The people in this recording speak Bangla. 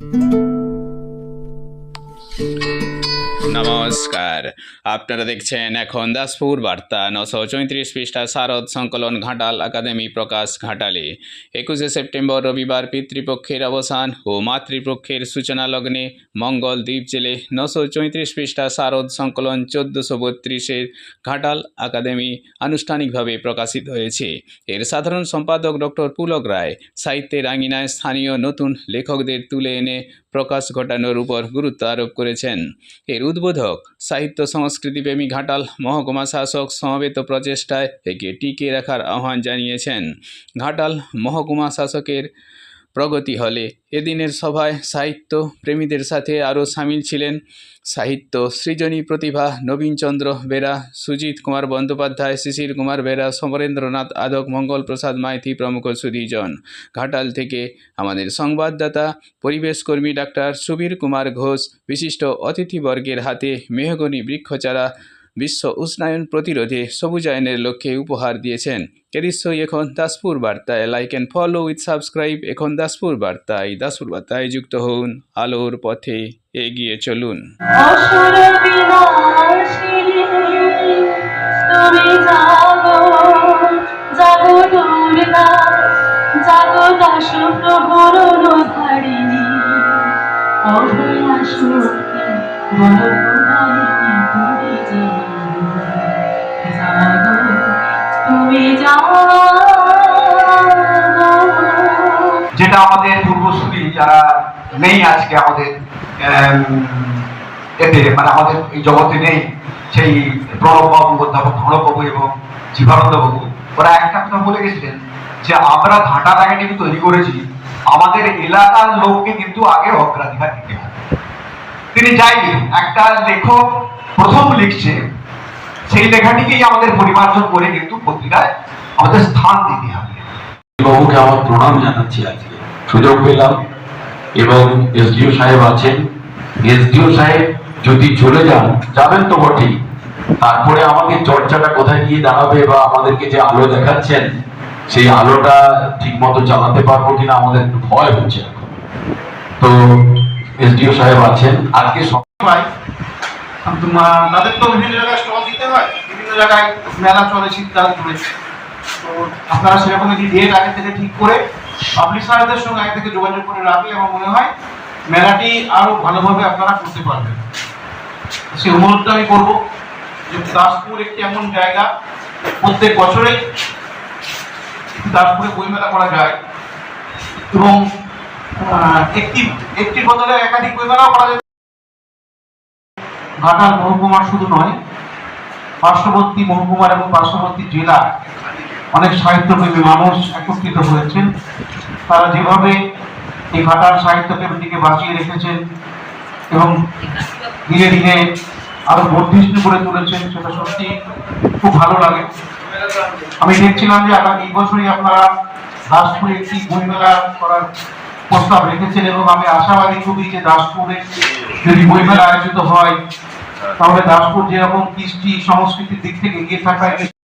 you. নমস্কার। আপনারা দেখছেন এখন দাসপুর বার্তা। নশো চৌত্রিশ পৃষ্ঠা শারদ সংকলন ঘাটাল একাডেমি প্রকাশ ঘাটালে। একুশে সেপ্টেম্বর রবিবার পিতৃপক্ষের অবসান ও মাতৃপক্ষের সূচনা লগ্নে মঙ্গল দ্বীপ জেলে নশো চৌত্রিশ পৃষ্ঠা শারদ সংকলন চোদ্দোশো বত্রিশের ঘাটাল একাডেমি আনুষ্ঠানিকভাবে প্রকাশিত হয়েছে। এর সাধারণ সম্পাদক ডক্টর পুলক রায়, সাহিত্যের আঙিনায় স্থানীয় নতুন লেখকদের তুলে এনে প্রকাশ ঘটানোর উপর গুরুত্ব আরোপ করেছেন। এর উদ্বোধক, সাহিত্য সংস্কৃতিপ্রেমী ঘাটাল মহকুমা শাসক সমবেত প্রচেষ্টায় একে টিকিয়ে রাখার আহ্বান জানিয়েছেন। ঘাটাল মহকুমা শাসকের প্রগতি হলে। এদিনের সভায় সাহিত্য প্রেমীদের সাথে আরও সামিল ছিলেন সাহিত্য সৃজনী প্রতিভা নবীনচন্দ্র বেরা, সুজিত কুমার বন্দ্যোপাধ্যায়, শিশির কুমার বেরা, সমরেন্দ্রনাথ আদক, মঙ্গল প্রসাদ মাইতি প্রমুখ সুধীজন। ঘাটাল থেকে আমাদের সংবাদদাতা পরিবেশকর্মী ডাক্তার সুবীর কুমার ঘোষ, বিশিষ্ট অতিথিবর্গের হাতে মেহগনি বৃক্ষচারা বিশ্ব উষ্ণায়ন প্রতিরোধে সবুজায়নের লক্ষ্যে উপহার দিয়েছেন। এদিশ্যই এখন দাসপুর বার্তায় like and follow with subscribe এখন দাসপুর বার্তায় দাসপুর বার্তায় যুক্ত হন। আলোর পথে এগিয়ে চলুন। যেটা আমাদের পূর্বসূরি যারা নেই আজকে আমাদের এতে মানে আমাদের এই জগতে নেই সেই প্রণববাবু অধ্যাপক প্রণববাবু এবং জীবানন্দবাবু ওরা একটা কথা বলে গেছিলেন যে আমরা ঘাটাল একাডেমি তৈরি করেছি, আমাদের এলাকার লোককে কিন্তু আগে অগ্রাধিকার দিতে হবে। তিনি যাইনি একটা লেখক প্রথম লিখছে, সেই লেখাটিকেই আমাদের পরিমার্জন করে কিন্তু পত্রিকায় আমাদের স্থান দিতে হবে। বাবুকে আমার প্রণাম জানাচ্ছি আজকে। সুযোগ পেলাম এবং এসডিও সাহেব আছেন। এসডিও সাহেব যদি চলে যান, যাবেন তো বটেই। তারপরে আমাকে চর্চাটা কোথায় গিয়ে দাঁড়াবে বা আমাদেরকে যে আলো দেখাচ্ছেন, সেই আলোটা ঠিক মতো চালাতে পারব কিনা আমাদের একটু ভয় হচ্ছে তো এসডিও সাহেব আছেন। আজকে সব তাদের তো বিভিন্ন জায়গায় স্টল দিতে হয়। বিভিন্ন জায়গায় মেলা চলে শীতকাল ধরে। আপনারা সেরকম একটি ডেট আগে থেকে ঠিক করে পাবলিশারদের সঙ্গে আগে থেকে যোগাযোগ করে রাখলে আমার মনে হয় মেলাটি আরও ভালোভাবে আপনারা করতে পারবেন। অনুরোধটা আমি করব যে দাসপুর একটি এমন জায়গা প্রত্যেক বছরে দাসপুরে বইমেলা করা যায় এবং একটি একটি বদলে একাধিক বইমেলাও করা যায় ঘাটাল মহকুমার শুধু নয়, পার্শ্ববর্তী মহকুমার এবং পার্শ্ববর্তী জেলা অনেক সাহিত্যপ্রেমী মানুষ একত্রিত হয়েছেন। তারা যেভাবে এই ঘাটাল সাহিত্যপ্রেমটিকে বাঁচিয়ে রেখেছেন এবং ধীরে ধীরে আরও বর্ধিষ্ণু করে তুলেছেন, সেটা সত্যি খুব ভালো লাগে। আমি দেখছিলাম যে আগামী বছরই আপনারা দাসপুরে একটি বইমেলা করার প্রস্তাব রেখেছেন এবং আমি আশাবাদী খুবই যে দাসপুরে যদি বইমেলা আয়োজিত হয়, তাহলে দাসপুর যেরকম কৃষ্টি সংস্কৃতির দিক থেকে এগিয়ে থাকা